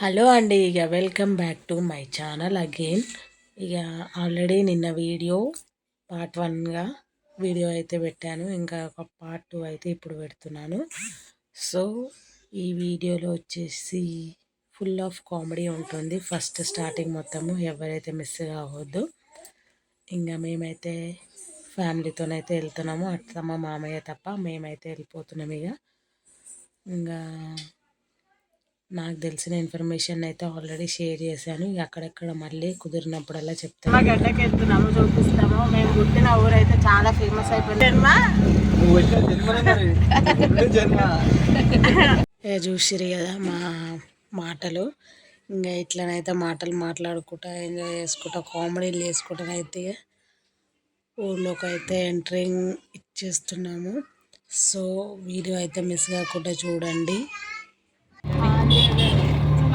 Hello అండి ఇక welcome back to my channel again. ఇక ఆల్రెడీ నిన్న వీడియో పార్ట్ వన్గా వీడియో అయితే పెట్టాను. ఇంకా ఒక పార్ట్ టూ అయితే ఇప్పుడు పెడుతున్నాను. సో ఈ వీడియోలో వచ్చేసి ఫుల్ ఆఫ్ కామెడీ ఉంటుంది. ఫస్ట్ స్టార్టింగ్ మొత్తము ఎవరైతే మిస్ కావద్దు. ఇంకా మేమైతే ఫ్యామిలీతోనైతే వెళ్తున్నాము. అత్తమ్మ మామయ్య తప్ప మేమైతే వెళ్ళిపోతున్నాం ఇక ఇంకా నాకు తెలిసిన ఇన్ఫర్మేషన్ అయితే ఆల్రెడీ షేర్ చేశాను. ఇక అక్కడక్కడ మళ్ళీ కుదిరినప్పుడల్లా చెప్తాను. మా గడ్డకి వెళ్తున్నాము చూపిస్తాము. మేము పుట్టిన ఊరైతే చాలా ఫేమస్ అయిపోయింది. చూసిరు కదా మా మాటలు. ఇంకా ఇట్లనైతే మాటలు మాట్లాడుకుంటా ఎంజాయ్ చేసుకుంటా కామెడీలు చేసుకుంటా అయితే ఇక ఊర్లోకి అయితే ఎంట్రింగ్ ఇచ్చేస్తున్నాము. సో వీడియో అయితే మిస్ కాకుండా చూడండి.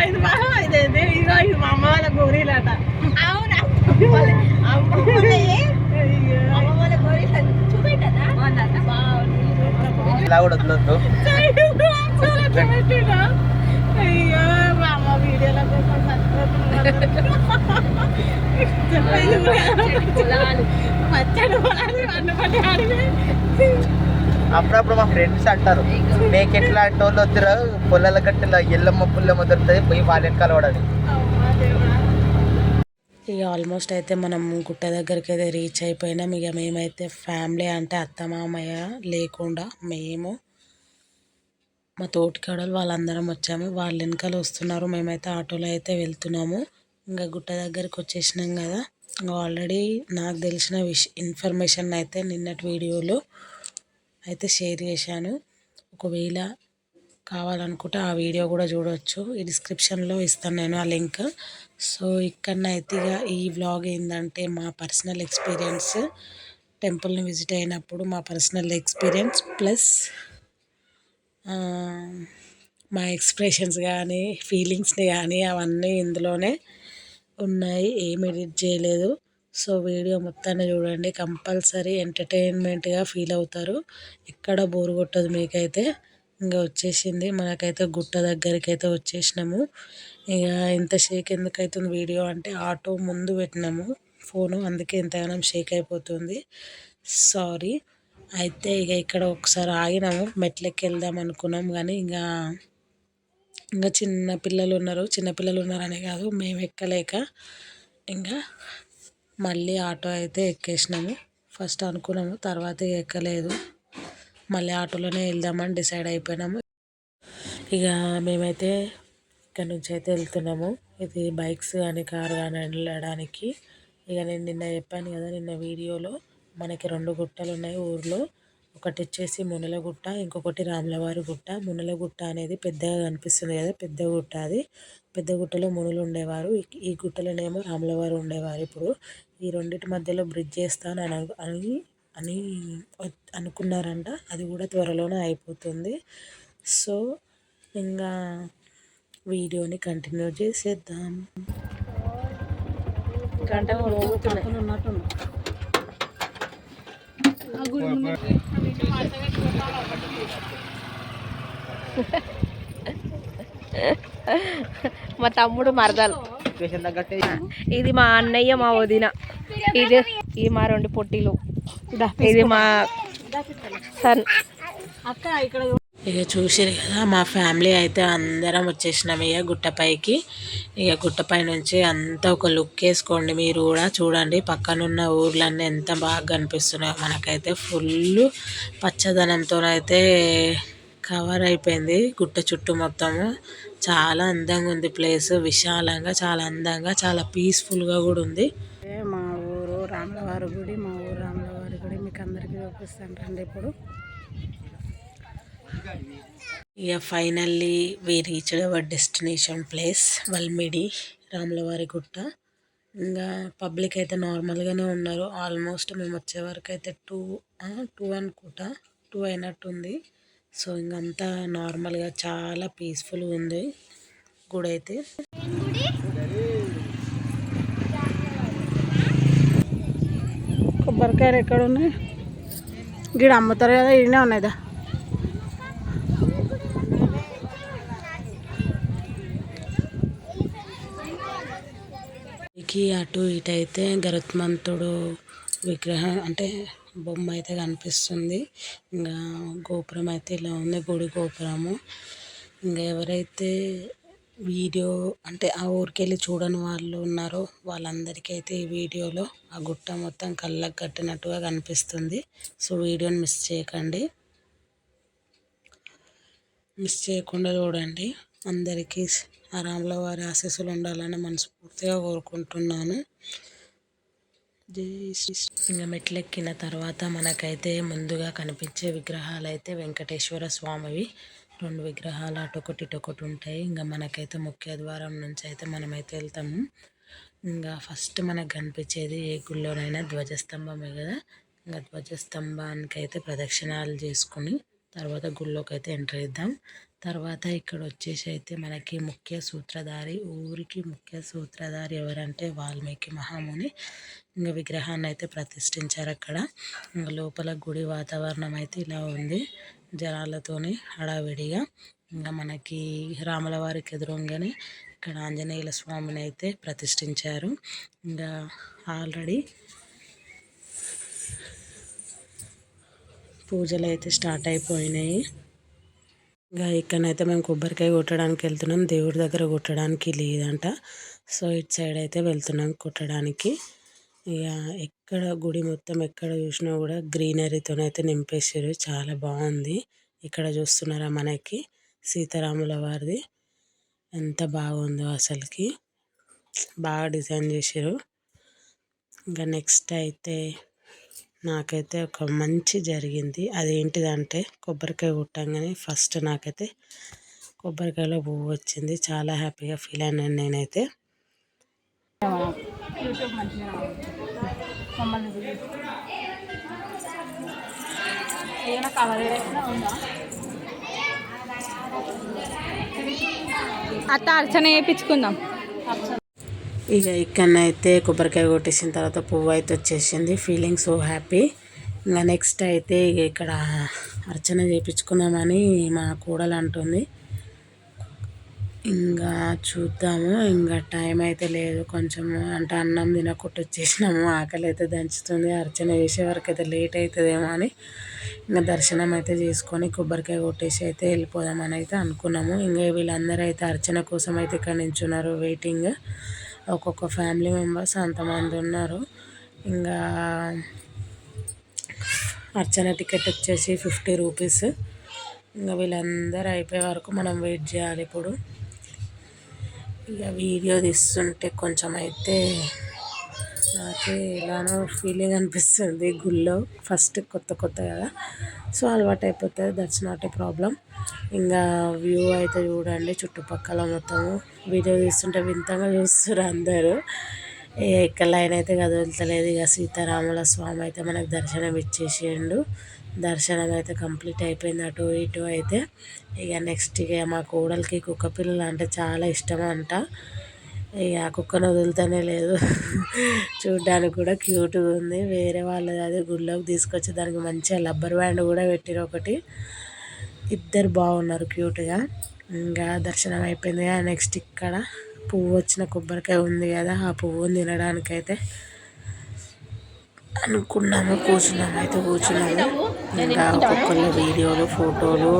ఇది మా ఇదేంటి ఇగో ఇది మా అమ్మ వాళ్ళ గోరీలట అవునా అమ్మ వాళ్ళే అమ్మ ఇలా కూడా వదలొద్దు. అప్పుడప్పుడు మా ఫ్రెండ్స్ అంటారు నీకు ఎట్లా అంటే వాళ్ళు వద్దురా పుల్లల గట్టెల ఎల్లమ్మ పుల్లమ్మ దొరుకుతుంది పోయి వాళ్ళ వెనకాల వాడని. ఇక ఆల్మోస్ట్ అయితే మనం గుట్ట దగ్గరికి అయితే రీచ్ అయిపోయినాం. ఇక మేమైతే ఫ్యామిలీ అంటే అత్త మామయ్య లేకుండా మేము మా తోటికాడలు వాళ్ళందరం వచ్చాము. వాళ్ళ వెనకాల వస్తున్నారు. మేమైతే ఆటోలో అయితే వెళ్తున్నాము. ఇంకా గుట్ట దగ్గరికి వచ్చేసినాం కదా. ఇంకా ఆల్రెడీ నాకు తెలిసిన విష ఇన్ఫర్మేషన్ అయితే నిన్నటి వీడియోలో అయితే షేర్ చేశాను. ఒకవేళ కావాలనుకుంటే ఆ వీడియో కూడా చూడవచ్చు ఈ డిస్క్రిప్షన్లో ఇస్తాను నేను ఆ లింక్ సో ఇక్కడనైతే ఇక ఈ వ్లాగ్ ఏంటంటే మా పర్సనల్ ఎక్స్పీరియన్స్ టెంపుల్ని విజిట్ అయినప్పుడు మా పర్సనల్ ఎక్స్పీరియన్స్ ప్లస్ మా ఎక్స్ప్రెషన్స్ కానీ ఫీలింగ్స్ని కానీ అవన్నీ ఇందులోనే ఉన్నాయి. ఏం ఎడిట్ చేయలేదు. సో వీడియో మొత్తాన్ని చూడండి. కంపల్సరీ ఎంటర్టైన్మెంట్గా ఫీల్ అవుతారు. ఎక్కడ బోర్ కొట్టదు మీకైతే. ఇంకా వచ్చేసింది. మనకైతే గుట్ట దగ్గరికి అయితే వచ్చేసినాము. ఇక ఇంత షేక్ ఎందుకు అవుతుంది వీడియో అంటే ఆటో ముందు పెట్టినాము ఫోను. అందుకే ఎంతగానో షేక్ అయిపోతుంది. సారీ. అయితే ఇక ఇక్కడ ఒకసారి ఆగినాము. మెట్లెక్కి వెళ్దాం అనుకున్నాం కానీ ఇంకా ఇంకా చిన్న పిల్లలు ఉన్నారు. చిన్నపిల్లలు ఉన్నారనే కాదు మేము ఎక్కలేక ఇంకా మళ్ళీ ఆటో అయితే ఎక్కేసినాము. ఫస్ట్ అనుకున్నాము తర్వాత ఇక ఎక్కలేదు. మళ్ళీ ఆటోలోనే వెళ్దామని డిసైడ్ అయిపోయినాము. ఇక మేమైతే ఇక్కడ నుంచి అయితే వెళ్తున్నాము. ఇది బైక్స్ కానీ కార్ కానీ వెళ్ళడానికి. ఇక నేను నిన్న చెప్పాను కదా నిన్న వీడియోలో మనకి రెండు గుట్టలు ఉన్నాయి ఊర్లో. ఒకటి వచ్చేసి మునలగుట్ట ఇంకొకటి రాములవారి గుట్ట. మునలగుట్ట అనేది పెద్దగా కనిపిస్తుంది కదా పెద్ద గుట్ట అది. పెద్ద గుట్టలో మునులు ఉండేవారు. ఈ- గుట్టలోనేమో రాములవారు ఉండేవారు ఇప్పుడు. ఈ రెండింటి మధ్యలో బ్రిడ్జ్ చేస్తాను అని అని అని అనుకున్నారంట. అది కూడా త్వరలోనే అయిపోతుంది. సో ఇంకా వీడియోని కంటిన్యూ చేసేద్దాం. మా తమ్ముడు మరదలు. ఇది మా అన్నయ్య మా వదిన. ఇది ఇది మా రెండు పొట్టిలు. ఇది మా సన్ అక్క ఇక్కడ ఇక చూసిరు కదా మా ఫ్యామిలీ అయితే అందరం వచ్చేసినాం ఇక గుట్టపైకి ఇక గుట్టపై నుంచి అంతా ఒక లుక్ వేసుకోండి మీరు కూడా చూడండి. పక్కనున్న ఊర్లన్నీ ఎంత బాగా కనిపిస్తున్నాయో. మనకైతే ఫుల్ పచ్చదనంతో అయితే కవర్ అయిపోయింది గుట్ట చుట్టూ మొత్తము. చాలా అందంగా ఉంది ప్లేస్ విశాలంగా చాలా అందంగా చాలా పీస్ఫుల్గా కూడా ఉంది. మా ఊరు రాములవారి గుడి మా ఊరు రాములవారి గుడి మీకు అందరికీ చూపిస్తాను రండి ఇప్పుడు. ఇక finally we reached our destination place Valmidi రాములవారి గుట్ట. ఇంకా పబ్లిక్ అయితే నార్మల్గానే ఉన్నారు. ఆల్మోస్ట్ మేము వచ్చే వరకు అయితే టూ టూ అనుకుంటా టూ అయినట్టుంది. సో ఇంకంతా నార్మల్గా చాలా పీస్ఫుల్గా ఉంది గుడి అయితే. కొబ్బరికాయలు ఎక్కడ ఉన్నాయి? గిడ అమ్ముతారు కదా ఈయనే ఉన్నాయిదా కి అటు ఇటు అయితే గరుత్మంతుడు విగ్రహం అంటే బొమ్మ అయితే కనిపిస్తుంది. ఇంకా గోపురం అయితే ఇలా ఉంది గుడి గోపురము. ఇంకా ఎవరైతే వీడియో అంటే ఆ ఊరికెళ్ళి చూడని వాళ్ళు ఉన్నారో వాళ్ళందరికీ అయితే ఈ వీడియోలో ఆ గుట్ట మొత్తం కళ్ళకు కట్టినట్టుగా కనిపిస్తుంది. సో వీడియోని మిస్ చేయకండి. మిస్ చేయకుండా చూడండి. అందరికీ ఆ రాముల వారి ఆశీస్సులు ఉండాలని మనస్ఫూర్తిగా కోరుకుంటున్నాను. జై శ్రీ ఇంకా మెట్లెక్కిన తర్వాత మనకైతే ముందుగా కనిపించే విగ్రహాలు అయితే వెంకటేశ్వర స్వామివి. రెండు విగ్రహాలు అటొకటి ఇటొకటి ఉంటాయి. ఇంకా మనకైతే ముఖ్య ద్వారం నుంచి అయితే మనమైతే వెళ్తాము. ఇంకా ఫస్ట్ మనకు కనిపించేది ఏ గుళ్ళోనైనా ధ్వజస్తంభమే కదా. ఇంకా ధ్వజస్తంభానికి అయితే ప్రదక్షిణాలు చేసుకుని తర్వాత గుళ్ళోకి అయితే ఎంటర్ ఇద్దాం తర్వాత ఇక్కడ వచ్చేసి అయితే మనకి ముఖ్య సూత్రధారి ఊరికి ముఖ్య సూత్రధారి ఎవరంటే వాల్మీకి మహాముని. ఇంకా విగ్రహాన్ని అయితే ప్రతిష్ఠించారు అక్కడ ఇంకా లోపల గుడి వాతావరణం అయితే ఇలా ఉంది. జనాలతోని హడావిడిగా ఇంకా మనకి రాముల వారికి ఎదురుగానే ఇక్కడ ఆంజనేయుల స్వామిని అయితే ప్రతిష్ఠించారు. ఇంకా ఆల్రెడీ పూజలు అయితే స్టార్ట్ అయిపోయినాయి. ఇంకా ఇక్కడనైతే మేము కొబ్బరికాయ కొట్టడానికి వెళ్తున్నాం. దేవుడి దగ్గర కొట్టడానికి లేదంట. సో ఇటు సైడ్ అయితే వెళ్తున్నాం కొట్టడానికి. ఇక ఎక్కడ గుడి మొత్తం ఎక్కడ చూసినా కూడా గ్రీనరీతోనైతే అయితే నింపేసారు చాలా బాగుంది. ఇక్కడ చూస్తున్నారా మనకి? సీతారాముల వారిది. ఎంత బాగుందో అసలుకి. బాగా డిజైన్ చేశారు. ఇంకా నెక్స్ట్ అయితే నాకైతే ఒక మంచి జరిగింది. అదేంటిదంటే కొబ్బరికాయ కొట్టంగానే ఫస్ట్ నాకైతే కొబ్బరికాయలో పువ్వు వచ్చింది. చాలా హ్యాపీగా ఫీల్ అయినాను నేనైతే. అత్త అర్చన వేయించుకుందాం ఇక ఇక్కడనైతే కొబ్బరికాయ కొట్టేసిన తర్వాత పువ్వు అయితే వచ్చేసింది. ఫీలింగ్ సో హ్యాపీ ఇంకా నెక్స్ట్ అయితే ఇక ఇక్కడ అర్చన చేయించుకుందామని మా కూడలు అంటుంది. ఇంకా చూద్దాము. ఇంకా టైం అయితే లేదు. కొంచెం అంటే అన్నం తినకుండా వచ్చేసినాము ఆకలి అయితే దంచుతుంది. అర్చన చేసే వరకు అయితే లేట్ అవుతుందేమో అని ఇంకా దర్శనం అయితే చేసుకొని కొబ్బరికాయ కొట్టేసి అయితే వెళ్ళిపోదామని అయితే అనుకున్నాము. ఇంకా వీళ్ళందరూ అయితే అర్చన కోసం అయితే ఇక్కడ నించున్నారు. వెయిటింగ్ ఒక్కొక్క ఫ్యామిలీ మెంబర్స్ అంతమంది ఉన్నారు. ఇంకా అర్చన టికెట్ వచ్చేసి ఫిఫ్టీ రూపీస్ ఇంకా వీళ్ళందరూ అయిపోయే వరకు మనం వెయిట్ చేయాలి ఇప్పుడు. ఇక వీడియో తీస్తుంటే కొంచెం అయితే నాకే ఎలానో ఫీలింగ్ అనిపిస్తుంది గుళ్ళో. ఫస్ట్ కొత్త కొత్త కదా. సో అలవాటు అయిపోతుంది దట్స్ నాట్ ఏ ప్రాబ్లం ఇంకా వ్యూ అయితే చూడండి చుట్టుపక్కల మొత్తము. వీడియో తీస్తుంటే వింతగా చూస్తారు అందరూ. ఇక లైన్ అయితే కదులుతలేదు ఇక సీతారాముల స్వామి అయితే మనకు దర్శనం ఇచ్చేసిండు. దర్శనం అయితే కంప్లీట్ అయిపోయింది అటు ఇటు అయితే. ఇక నెక్స్ట్ ఇక మా కోడలికి కుక్క పిల్లలు అంటే చాలా ఇష్టం అంట. ఇక ఆ కుక్కను వదులుతానే లేదు. చూడ్డానికి కూడా క్యూట్గా ఉంది. వేరే వాళ్ళది అది గుళ్ళోకి తీసుకొచ్చి దానికి మంచిగా రబ్బర్ బ్యాండ్ కూడా పెట్టిరు ఒకటి. ఇద్దరు బాగున్నారు క్యూట్గా ఇంకా దర్శనం అయిపోయింది. నెక్స్ట్ ఇక్కడ పువ్వు వచ్చిన కొబ్బరికాయ ఉంది కదా ఆ పువ్వుని తినడానికైతే అనుకున్నాము కూర్చున్నాము అయితే కూర్చున్నాము. ఇంకా ఒక్కొక్కళ్ళ వీడియోలు ఫోటోలు.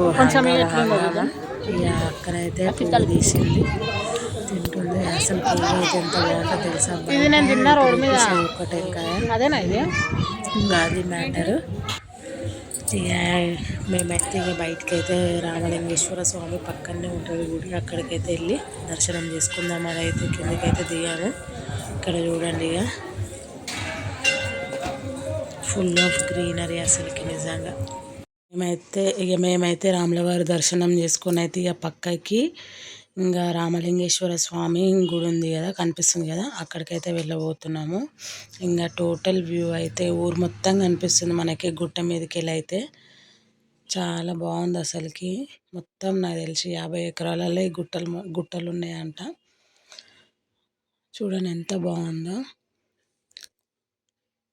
ఇక అక్కడైతే పువ్వు తీసింది. తింటుంది. అసలు పువ్వు అయితే ఎంత బాగుంటుందో తెలుసా ఇది నేను తిన్న రోడ్ మీద. ఒక్క టెంకాయ అదేనా ఇది? ఇంకా అది మ్యాటర్. ఇక మేమైతే ఇక బయటకైతే అయితే రామలింగేశ్వర స్వామి పక్కనే ఉంటుంది గుడి. అక్కడికైతే వెళ్ళి దర్శనం చేసుకుందాం అని అయితే కిందకైతే దిగాము. ఇక్కడ చూడండి ఇక ఫుల్ ఆఫ్ గ్రీనరీ అసలుకి నిజంగా. మేమైతే ఇక మేమైతే రాములవారి దర్శనం చేసుకుని అయితే ఇక పక్కకి ఇంకా రామలింగేశ్వర స్వామి గుడి ఉంది కదా కనిపిస్తుంది కదా అక్కడికైతే వెళ్ళబోతున్నాము. ఇంకా టోటల్ వ్యూ అయితే ఊరు మొత్తం కనిపిస్తుంది మనకి గుట్ట మీదకి వెళ్ళి అయితే చాలా బాగుంది అసలుకి. మొత్తం నాకు తెలిసి యాభై ఎకరాలలో ఈ గుట్టలు గుట్టలు ఉన్నాయంట. చూడండి ఎంత బాగుందో.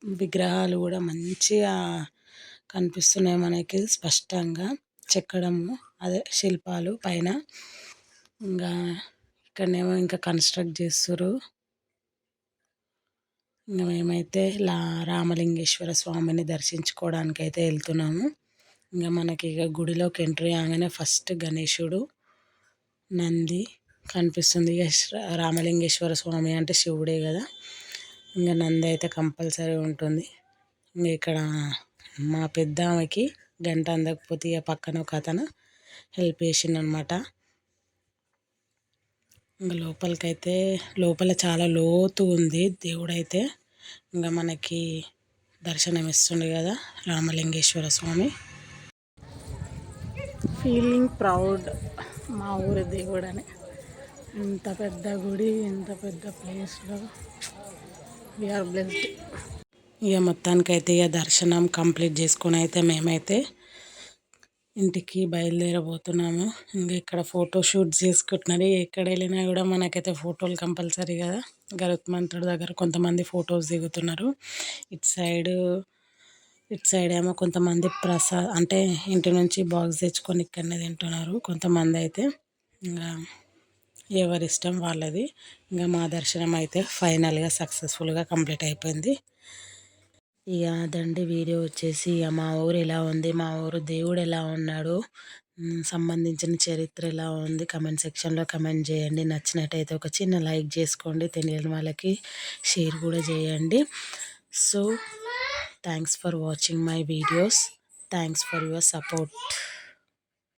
విగ్రహాలు కూడా మంచిగా కనిపిస్తున్నాయి మనకి స్పష్టంగా. చెక్కడము అదే శిల్పాలు పైన. ఇంకా ఇక్కడనేమో ఇంకా కన్స్ట్రక్ట్ చేస్తారు ఇంకా మేమైతే లా రామలింగేశ్వర స్వామిని దర్శించుకోవడానికి అయితే వెళ్తున్నాము. ఇంకా మనకి ఇక గుడిలోకి ఎంట్రీ కాగానే ఫస్ట్ గణేశుడు నంది కనిపిస్తుంది. ఇక రామలింగేశ్వర స్వామి అంటే శివుడే కదా. ఇంకా నంది అయితే కంపల్సరీ ఉంటుంది. ఇంకా ఇక్కడ మా పెద్ద ఆమెకి గంట అందకపోతే ఇక పక్కన ఒక అతను హెల్ప్ చేసిండనమాట. ఇంకా లోపలికైతే లోపల చాలా లోతు ఉంది. దేవుడైతే ఇంకా మనకి దర్శనం ఇస్తుండే కదా రామలింగేశ్వర స్వామి. ఫీలింగ్ ప్రౌడ్ మా ఊరి దేవుడని. ఇంత పెద్ద గుడి ఇంత పెద్ద ప్లేస్లో వీఆర్ బ్లెస్డ్. ఇక మొత్తానికైతే ఇక దర్శనం కంప్లీట్ చేసుకొని అయితే మేమైతే ఇంటికి బయలుదేరబోతున్నాము. ఇంకా ఇక్కడ ఫోటో షూట్ చేసుకుంటున్నారు. ఎక్కడ వెళ్ళినా కూడా మనకైతే ఫోటోలు కంపల్సరీ కదా. గరుత్మంతుడి దగ్గర కొంతమంది ఫొటోస్ దిగుతున్నారు. ఇటు సైడ్ ఇటు సైడ్ ఏమో కొంతమంది ప్రసాద్ అంటే ఇంటి నుంచి బాక్స్ తెచ్చుకొని ఇక్కడనే తింటున్నారు కొంతమంది అయితే. ఇంకా ఎవరిష్టం వాళ్ళది. ఇంకా మా దర్శనం అయితే ఫైనల్గా సక్సెస్ఫుల్గా కంప్లీట్ అయిపోయింది. ఇక అదండి వీడియో వచ్చేసి ఇక మా ఊరు ఎలా ఉంది? మా ఊరు దేవుడు ఎలా ఉన్నాడు? సంబంధించిన చరిత్ర ఎలా ఉంది? కమెంట్ సెక్షన్లో కమెంట్ చేయండి. నచ్చినట్టయితే ఒక చిన్న లైక్ చేసుకోండి. తెలియని వాళ్ళకి షేర్ కూడా చేయండి. So thanks for watching my videos. Thanks for your support.